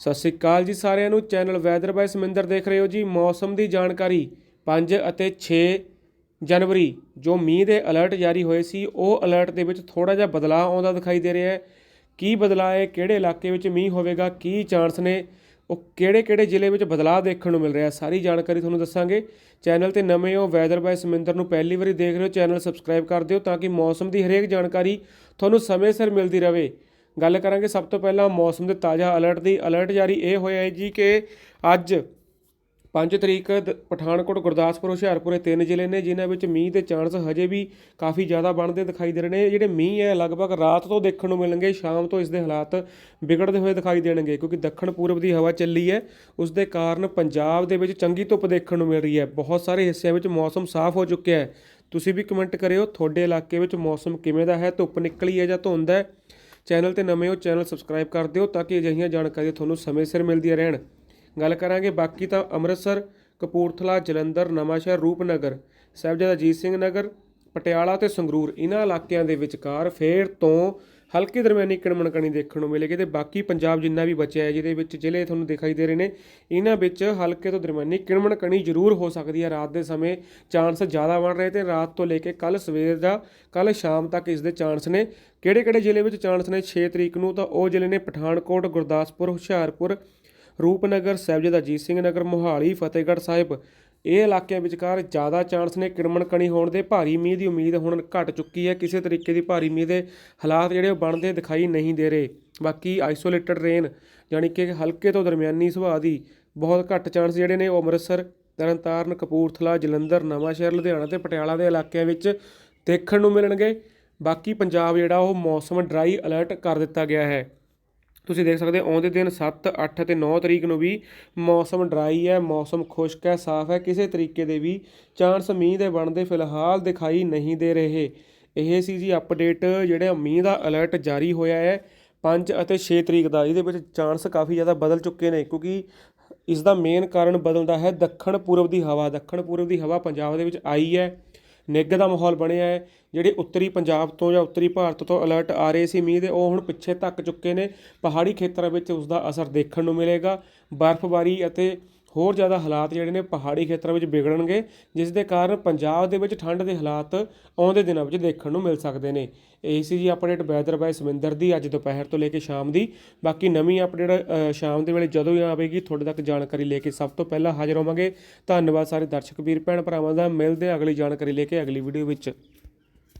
ਸਤਿ ਸ੍ਰੀ ਅਕਾਲ ਜੀ ਸਾਰਿਆਂ ਨੂੰ। ਚੈਨਲ ਵੈਦਰ ਬਾਈ ਸਮਿੰਦਰ ਦੇਖ ਰਹੇ ਹੋ ਜੀ। ਮੌਸਮ ਦੀ ਜਾਣਕਾਰੀ 5 ਅਤੇ 6 ਜਨਵਰੀ, ਜੋ ਮੀਂਹ ਦੇ ਅਲਰਟ ਜਾਰੀ ਹੋਏ ਸੀ, ਉਹ ਅਲਰਟ ਦੇ ਵਿੱਚ ਥੋੜਾ ਜਿਹਾ ਬਦਲਾਅ ਆਉਂਦਾ ਦਿਖਾਈ ਦੇ ਰਿਹਾ ਹੈ। ਕੀ ਬਦਲਾਅ ਹੈ? ਕਿਹੜੇ ਇਲਾਕੇ ਵਿੱਚ ਮੀਂਹ ਹੋਵੇਗਾ? ਕੀ ਚਾਂਸ ਨੇ? ਉਹ ਕਿਹੜੇ ਕਿਹੜੇ ਜ਼ਿਲ੍ਹੇ ਵਿੱਚ ਬਦਲਾਅ ਦੇਖਣ ਨੂੰ ਮਿਲ ਰਿਹਾ ਸਾਰੀ ਜਾਣਕਾਰੀ ਤੁਹਾਨੂੰ ਦੱਸਾਂਗੇ। ਚੈਨਲ ਤੇ ਨਵੇਂ ਹੋ ਵੈਦਰ ਬਾਈ ਸਮਿੰਦਰ ਨੂੰ ਪਹਿਲੀ ਵਾਰੀ ਦੇਖ ਰਹੇ ਹੋ, ਚੈਨਲ ਸਬਸਕ੍ਰਾਈਬ ਕਰ ਦਿਓ ਤਾਂ ਕਿ ਮੌਸਮ ਦੀ ਹਰੇਕ ਜਾਣਕਾਰੀ ਤੁਹਾਨੂੰ ਸਮੇਂ ਸਿਰ ਮਿਲਦੀ ਰਹੇ। ਗੱਲ ਕਰਾਂਗੇ ਸਭ ਤੋਂ ਪਹਿਲਾਂ ਮੌਸਮ ਦੇ ਤਾਜ਼ਾ ਅਲਰਟ ਦੀ। ਅਲਰਟ ਜਾਰੀ ਇਹ ਹੋਇਆ ਹੈ ਜੀ ਕਿ ਅੱਜ 5 ਤਰੀਕ ਦ- ਪਠਾਨਕੋਟ, ਗੁਰਦਾਸਪੁਰ, ਹੁਸ਼ਿਆਰਪੁਰ ਇਹ ਤਿੰਨ ਜ਼ਿਲ੍ਹੇ ਨੇ ਜਿਨ੍ਹਾਂ ਵਿੱਚ ਮੀਂਹ ਦੇ ਚਾਂਸ ਹਜੇ ਵੀ ਕਾਫੀ ਜ਼ਿਆਦਾ ਬਣਦੇ ਦਿਖਾਈ ਦੇ ਰਹੇ ਨੇ। ਜਿਹੜੇ ਮੀਂਹ ਹੈ, ਲਗਭਗ ਰਾਤ ਤੋਂ ਦੇਖਣ ਨੂੰ ਮਿਲਣਗੇ, ਸ਼ਾਮ ਤੋਂ ਇਸ ਦੇ ਹਾਲਾਤ ਵਿਗੜਦੇ ਹੋਏ ਦਿਖਾਈ ਦੇਣਗੇ ਕਿਉਂਕਿ ਦੱਖਣ ਪੂਰਬ ਦੀ ਹਵਾ ਚੱਲੀ ਹੈ। ਉਸ ਦੇ ਕਾਰਨ ਪੰਜਾਬ ਦੇ ਵਿੱਚ ਚੰਗੀ ਧੁੱਪ ਦੇਖਣ ਨੂੰ ਮਿਲ ਰਹੀ ਹੈ। ਬਹੁਤ ਸਾਰੇ ਹਿੱਸਿਆਂ ਵਿੱਚ ਮੌਸਮ ਸਾਫ਼ ਹੋ ਚੁੱਕਿਆ ਹੈ। ਤੁਸੀਂ ਵੀ ਕਮੈਂਟ ਕਰਿਓ, ਤੁਹਾਡੇ ਇਲਾਕੇ ਵਿੱਚ ਮੌਸਮ ਕਿਵੇਂ ਦਾ ਹੈ? ਧੁੱਪ ਨਿਕਲੀ ਹੈ ਜਾਂ ਧੁੰਦ ਹੈ? ਚੈਨਲ ਤੇ ਨਵੇਂ ਹੋ, ਚੈਨਲ ਸਬਸਕ੍ਰਾਈਬ ਕਰ ਦਿਓ ਤਾਂ ਕਿ ਅਜਿਹੀਆਂ ਜਾਣਕਾਰੀਆਂ ਤੁਹਾਨੂੰ ਸਮੇਂ ਸਿਰ ਮਿਲਦੀਆਂ ਰਹਿਣ। ਗੱਲ ਕਰਾਂਗੇ ਬਾਕੀ ਤਾਂ ਅੰਮ੍ਰਿਤਸਰ, ਕਪੂਰਥਲਾ, ਜਲੰਧਰ, ਨਵਾਂਸ਼ਹਿਰ, ਰੂਪਨਗਰ, ਸਾਹਿਬਜ਼ਾਦਾ ਅਜੀਤ ਸਿੰਘ ਨਗਰ, ਪਟਿਆਲਾ ਤੇ ਸੰਗਰੂਰ। ਇਹਨਾਂ ਇਲਾਕਿਆਂ ਦੇ ਵਿਚਕਾਰ ਫੇਰ ਤੋਂ ਹਲਕੇ ਦਰਮਿਆਨੀ ਕਿਣਮਣ ਕਣੀ ਦੇਖਣ ਨੂੰ ਮਿਲੇਗੀ ਤੇ ਬਾਕੀ ਪੰਜਾਬ ਜਿੰਨਾ ਵੀ ਬਚਿਆ ਹੈ, ਜਿਹਦੇ ਵਿੱਚ ਜ਼ਿਲ੍ਹੇ ਤੁਹਾਨੂੰ ਦਿਖਾਈ ਦੇ ਰਹੇ ਨੇ, ਇਹਨਾਂ ਵਿੱਚ ਹਲਕੇ ਤੋਂ ਦਰਮਿਆਨੀ ਕਿਣਮਣ ਕਣੀ ਜ਼ਰੂਰ ਹੋ ਸਕਦੀ ਹੈ। ਰਾਤ ਦੇ ਸਮੇਂ ਚਾਂਸ ਜ਼ਿਆਦਾ ਬਣ ਰਹੇ ਤੇ ਰਾਤ ਤੋਂ ਲੈ ਕੇ ਕੱਲ ਸਵੇਰ ਦਾ ਕੱਲ ਸ਼ਾਮ ਤੱਕ ਇਸ ਦੇ ਚਾਂਸ ਨੇ। ਕਿਹੜੇ ਕਿਹੜੇ ਜ਼ਿਲ੍ਹੇ ਵਿੱਚ ਚਾਂਸ ਨੇ 6 ਤਰੀਕ ਨੂੰ? ਤਾਂ ਉਹ ਜ਼ਿਲ੍ਹੇ ਨੇ ਪਠਾਨਕੋਟ, ਗੁਰਦਾਸਪੁਰ, ਹੁਸ਼ਿਆਰਪੁਰ, ਰੂਪਨਗਰ, ਸਾਹਿਬਜ਼ਾਦਾ ਅਜੀਤ ਸਿੰਘ ਨਗਰ, ਮੋਹਾਲੀ, ਫਤਿਹਗੜ੍ਹ ਸਾਹਿਬ ਇਹ ਇਲਾਕਿਆਂ ਵਿਚਕਾਰ ਜ਼ਿਆਦਾ ਚਾਂਸ ਨੇ ਕਿਰਮਣ ਕਣੀ ਹੋਣ ਦੇ ਭਾਰੀ ਮੀਂਹ ਦੀ ਉਮੀਦ ਹੁਣ ਘਟ ਚੁੱਕੀ ਹੈ। ਕਿਸੇ ਤਰੀਕੇ ਦੀ ਭਾਰੀ ਮੀਂਹ ਦੇ ਹਾਲਾਤ ਜਿਹੜੇ ਉਹ ਬਣਦੇ ਦਿਖਾਈ ਨਹੀਂ ਦੇ ਰਹੇ। ਬਾਕੀ ਆਈਸੋਲੇਟਡ ਰੇਨ ਯਾਨੀ ਕਿ ਹਲਕੇ ਤੋਂ ਦਰਮਿਆਨੀ ਸੁਭਾਅ ਦੀ ਬਹੁਤ ਘੱਟ ਚਾਂਸ ਜਿਹੜੇ ਨੇ ਉਹ ਅੰਮ੍ਰਿਤਸਰ, ਤਰਨਤਾਰਨ, ਕਪੂਰਥਲਾ, ਜਲੰਧਰ, ਨਵਾਂਸ਼ਹਿਰ, ਲੁਧਿਆਣਾ ਤੇ ਪਟਿਆਲਾ ਦੇ ਇਲਾਕਿਆਂ ਵਿੱਚ ਦੇਖਣ ਨੂੰ ਮਿਲਣਗੇ। ਬਾਕੀ ਪੰਜਾਬ ਜਿਹੜਾ ਉਹ ਮੌਸਮ ਡਰਾਈ ਅਲਰਟ ਕਰ ਦਿੱਤਾ ਗਿਆ ਹੈ। ਤੁਸੀਂ ਦੇਖ ਸਕਦੇ ਹੋ, ਆਉਂਦੇ ਦਿਨ 7 8 ਅਤੇ 9 ਤਰੀਕ ਨੂੰ ਵੀ ਮੌਸਮ ਡਰਾਈ ਹੈ, ਮੌਸਮ ਖੁਸ਼ਕ ਹੈ, ਸਾਫ਼ ਹੈ। ਕਿਸੇ ਤਰੀਕੇ ਦੇ ਵੀ ਚਾਂਸ ਮੀਂਹ ਦੇ ਬਣਦੇ ਫਿਲਹਾਲ ਦਿਖਾਈ ਨਹੀਂ ਦੇ ਰਹੇ। ਇਹ ਸੀ ਜੀ ਅਪਡੇਟ ਜਿਹੜਾ ਮੀਂਹ ਦਾ ਅਲਰਟ ਜਾਰੀ ਹੋਇਆ ਹੈ। 5 ਅਤੇ 6 ਤਰੀਕ ਦਾ ਇਹਦੇ ਵਿੱਚ ਚਾਂਸ ਕਾਫੀ ਜ਼ਿਆਦਾ ਬਦਲ ਚੁੱਕੇ ਨੇ ਕਿਉਂਕਿ ਇਸ ਦਾ ਮੇਨ ਕਾਰਨ ਬਦਲਦਾ ਹੈ ਦੱਖਣ ਪੂਰਬ ਦੀ ਹਵਾ। ਦੱਖਣ ਪੂਰਬ ਦੀ ਹਵਾ ਪੰਜਾਬ ਦੇ ਵਿੱਚ ਆਈ ਹੈ। ਨਿੱਘ ਦਾ ਮਾਹੌਲ ਬਣਿਆ ਹੈ। ਜਿਹੜੇ ਉੱਤਰੀ ਪੰਜਾਬ ਤੋਂ ਜਾਂ ਉੱਤਰੀ ਭਾਰਤ ਤੋਂ ਅਲਰਟ ਆ ਰਹੇ ਸੀ ਮੀਂਹ ਦੇ, ਉਹ ਹੁਣ ਪਿੱਛੇ ਧੱਕ ਚੁੱਕੇ ਨੇ। ਪਹਾੜੀ ਖੇਤਰਾਂ ਵਿੱਚ ਉਸ ਦਾ ਅਸਰ ਦੇਖਣ ਨੂੰ ਮਿਲੇਗਾ। ਬਰਫ਼ਬਾਰੀ ਅਤੇ ਹੋਰ ਜ਼ਿਆਦਾ ਹਾਲਾਤ ਜਿਹੜੇ ਨੇ ਪਹਾੜੀ ਖੇਤਰਾਂ ਵਿੱਚ ਵਿਗੜਨਗੇ, ਜਿਸ ਦੇ ਕਾਰਨ ਪੰਜਾਬ ਦੇ ਵਿੱਚ ਠੰਡ ਦੇ ਹਾਲਾਤ ਆਉਂਦੇ ਦਿਨਾਂ ਵਿੱਚ ਦੇਖਣ ਨੂੰ ਮਿਲ ਸਕਦੇ ਨੇ। ਇਹ ਸੀ ਜੀ ਅਪਡੇਟ ਵੈਦਰ ਬਾਈ ਸਮਿੰਦਰ ਦੀ ਅੱਜ ਦੁਪਹਿਰ ਤੋਂ ਲੈ ਕੇ ਸ਼ਾਮ ਦੀ। ਬਾਕੀ ਨਵੀਂ ਅਪਡੇਟ ਸ਼ਾਮ ਦੇ ਵੇਲੇ ਜਦੋਂ ਹੀ ਆਵੇਗੀ, ਤੁਹਾਡੇ ਤੱਕ ਜਾਣਕਾਰੀ ਲੈ ਕੇ ਸਭ ਤੋਂ ਪਹਿਲਾਂ ਹਾਜ਼ਰ ਹੋਵਾਂਗੇ। ਧੰਨਵਾਦ ਸਾਰੇ ਦਰਸ਼ਕ ਵੀਰ, ਭੈਣ ਭਰਾਵਾਂ ਦਾ। ਮਿਲਦੇ ਹਾਂ ਅਗਲੀ ਜਾਣਕਾਰੀ ਲੈ ਕੇ ਅਗਲੀ ਵੀਡੀਓ ਵਿੱਚ।